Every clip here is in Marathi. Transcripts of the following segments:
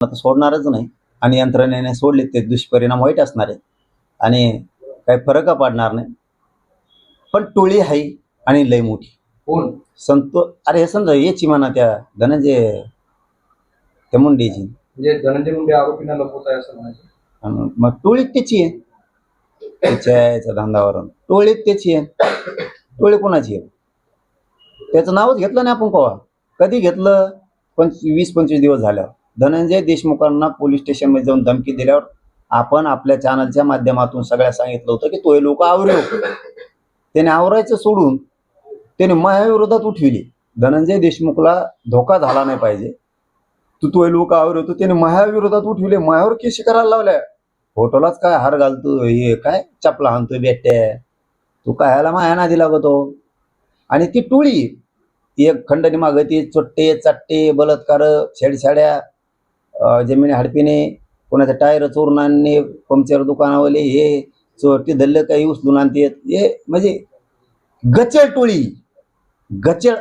आता सोडणारच नाही. आणि यंत्रणेने सोडले ते दुष्परिणाम वाईट असणार आहेत. आणि काही फरक पाडणार नाही. पण टोळी आहे आणि लय मोठी. कोण? संतो अरे हे समजा याची म्हणा त्या धनंजय त्या मुंडेची म्हणजे धनंजय मुंडे आरोपींना लपवत आहे असं म्हणायचं. आणि मग टोळीत त्याची आहे. त्याच्या याच्या धंदावरून. टोळीत त्याची आहे. टोळी कोणाची आहे? त्याचं नावच घेतलं नाही आपण कवा. कधी घेतलं? पंच वीस पंचवीस दिवस झाल्यावर. धनंजय देशमुखांना पोलीस स्टेशनमध्ये जाऊन धमकी दिल्यावर आपण आपल्या चॅनलच्या माध्यमातून सगळ्या सांगितलं होतं की तो हे लोक आवरेव त्याने आवरायचं सोडून त्याने मायाविरोधात उठविली. धनंजय देशमुखला धोका झाला नाही पाहिजे. तू तो लोक आवरतो त्याने मायाविरोधात उठविले. मायावर केशी करायला लावल्या. फोटोलाच काय हार घालतो हे काय चपला हाणतोय बेट्या. तू काय ह्याला माया नादी लागतो? आणि ती टोळी एक खंडणी मागं ती चोट्टे चट्टे बलात्कार छेडछाड्या जमीन हडपीने कोणाचं टायर चोरून आणणे पंक्चर दुकानावाले हे चोरटी धल्ल काही उचलून आणते. हे म्हणजे गचळ टोळी. गचळ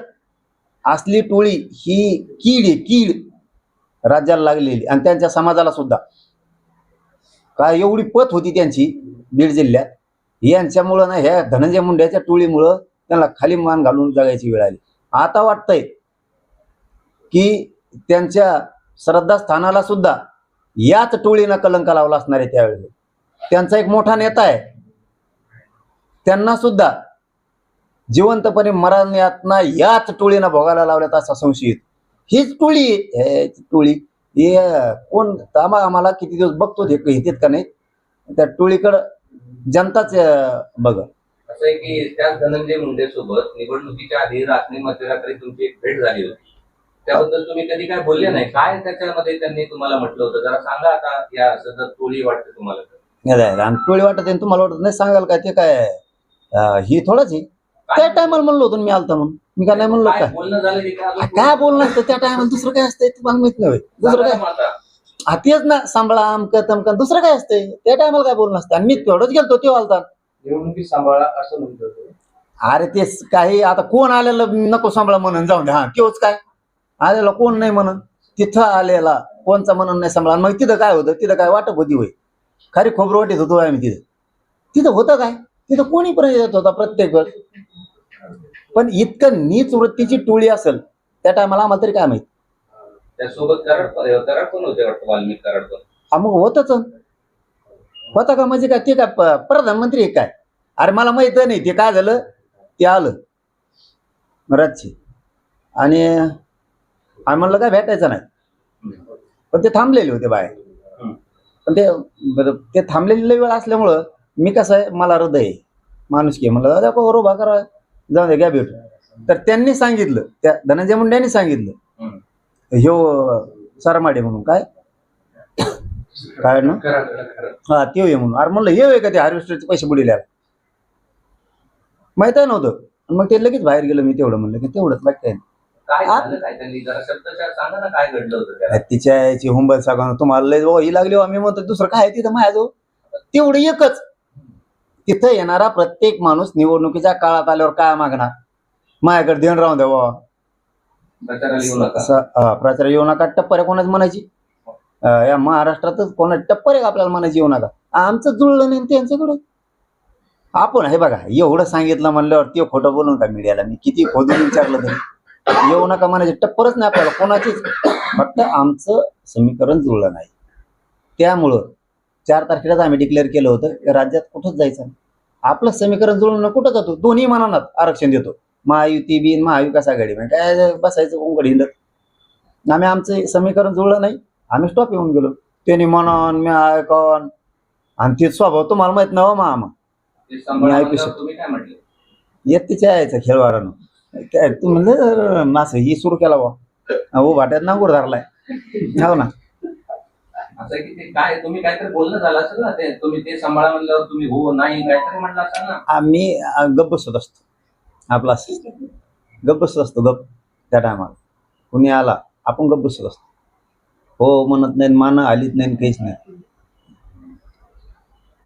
असली टोळी ही कीड आहे कीड राज्याला लागलेली आणि त्यांच्या समाजाला सुद्धा. काय एवढी पत होती त्यांची बीड जिल्ह्यात. यांच्यामुळं ना ह्या धनंजय मुंड्याच्या टोळीमुळं त्यांना खाली मान घालून जगायची वेळ आली. आता वाटतंय की त्यांच्या श्रद्धास्थानाला सुद्धा याच टोळीनं कलंक लावला असणार आहे त्यावेळी. त्यांचा एक मोठा नेता आहे. त्यांना सुद्धा जिवंतपणे मरण यातना याच टोळीनं भोगायला लावल्यात असा संशयित. हीच टोळी टोळी हे कोण आम्हा आम्हाला किती दिवस बघतो हे घेतात का नाही? त्या टोळीकडं जनताच अं, बघ. असं आहे की त्याच धनंजय मुंडे सोबत निवडणुकीच्या आधी रात्री मध्यरात्री तुमची एक भेट झाली होती. त्याबद्दल तुम्ही कधी काय बोलले नाही. काय त्याच्यामध्ये त्यांनी तुम्हाला म्हटलं होतं? जरा सांगा आता या असं जर टोळी वाटते तुम्हाला तर. वाटत आहे, तुम्हाला वाटत नाही सांगाल काय ते काय? अं, ही थोडंच आहे. त्या टायमाला म्हणलो होतो ना मी आलता म्हणून. मी काय नाही म्हणलो काय काय? बोलणं झालं की काय आ, अजून? काय बोलणं असतं? त्या टायमाला दुसरं काय असतंय? तुम्हाला माहीत नाही होय. दुसरं सांगा काय? ना मग आता. हा तेच ना. सांभाळा अमक तमक. दुसरं काय असतंय? त्या टायमाला काय बोलणं असतं? आणि मी तेवढंच गेलतो ते आलता. सांभाळा असं म्हणतो. अरे ते काही. आता कोण आलेलं नको सांभाळा म्हणून जाऊन दे हा तेच काय? आलेला कोण नाही म्हणून तिथं आलेला कोणचा म्हणून नाही सांभाळा मग तिथं काय होतं? तिथं काय वाटप होती होय. खरी खोबरं वाटीत होतो आम्ही तिथं. तिथं होतं काय? तिथं कोणी पण येत होता प्रत्येक वेळ. पण इतकं नीच वृत्तीची टोळी असेल त्या टायमाला आम्हाला तरी काय माहीत? त्यासोबत कराड कराड पण होते वाटतं वाल्मिक कराड पण. हा मग होतच. होता का म्हणजे काय? ते काय प- प्रधानमंत्री आहे काय? अरे मला माहीत नाही ते काय झालं? ते आलं. रातची आणि आम्ही म्हणलं काय भेटायचं नाही. पण ते थांबलेले होते बाहेर. पण ते ते थांबलेली वेळ असल्यामुळं मी कसं आहे मला हृदय आहे. माणूस की म्हणलं दादा बरोबर उभा करा. जाऊ दे घ्या भेटू तर त्यांनी सांगितलं त्या धनंजय मुंड्यांनी सांगितलं. ह्यो सरमाडे म्हणून काय? काय ना. हा ते ये म्हणून. अरे म्हणलं ये का ते हार्वेस्टरचे पैसे बुडील्या माहीत आहे नव्हतं. मग ते लगेच बाहेर गेलं मी तेवढं म्हणलं की तेवढंच बाकी काय. काय आ- झालं काय? त्यांनी जरा शब्दशः सांगा ना काय घडलं होतं त्याला. तिच्या याची हुंबल सगळं तुम्हाला लय बाबा ही लागली हो, आम्ही म्हणतो दुसरं काय आहे तिथं माझ्याजवळ? तेवढं एकच. तिथं येणारा प्रत्येक माणूस निवडणुकीच्या काळात आल्यावर काय मागणार? माझ्याकडे देण राहून द्या बाबा. प्रचाराला येऊ नका. असं हा, प्रचार येऊ नका. टप्पर आहे कोणाच म्हणायची? अं, या महाराष्ट्रातच कोणा टप्पर आहे का आपल्याला म्हणायची येऊ नका? आमचं जुळलं नाही त्यांच्याकडं. आपण हे बघा एवढं सांगितलं म्हणल्यावर ते खोटं बोलून का मीडियाला मी किती खोदून विचारलं तरी? येऊ नका म्हणायचे. टप्परच नाही आपल्याला कोणाचीच. फक्त आमचं समीकरण जुळलं नाही. त्यामुळं चार तारखेलाच आम्ही डिक्लेअर केलं होतं की राज्यात कुठंच जायचं नाही. आपलं समीकरण जुळून कुठं जातो. दोन्ही मानात आरक्षण देतो. महायुती बिन महाविकास आघाडी म्हणजे काय बसायचं उंगड हिंडत? आम्ही आमचं समीकरण जुळलं नाही. आम्ही स्टॉप येऊन गेलो. त्यांनी म्हणून मी ऐकून. आणि ते स्वभाव तुम्हाला माहीत नव्ह ते सांभाळा मी ऐकू शकतो. येत तिच्या यायचं खेळवारानं. काय तू म्हणलं मास ही सुरू केला बा हो भाट्यात नांगूर धरलाय. हो ना. असं आहे की ते काय तुम्ही काहीतरी बोलणं झालं असेल ना ते तुम्ही ते सांभाळा म्हणल्यावर तुम्ही हो नाही काहीतरी म्हटलं असेल ना. आम्ही गप्प बसत असतो. आपला. गप्प बसत असतो गप्प. त्या टायमाला कुणी आला आपण गप्प बसत असतो. हो म्हणत नाही मान आलीच नाही काहीच नाही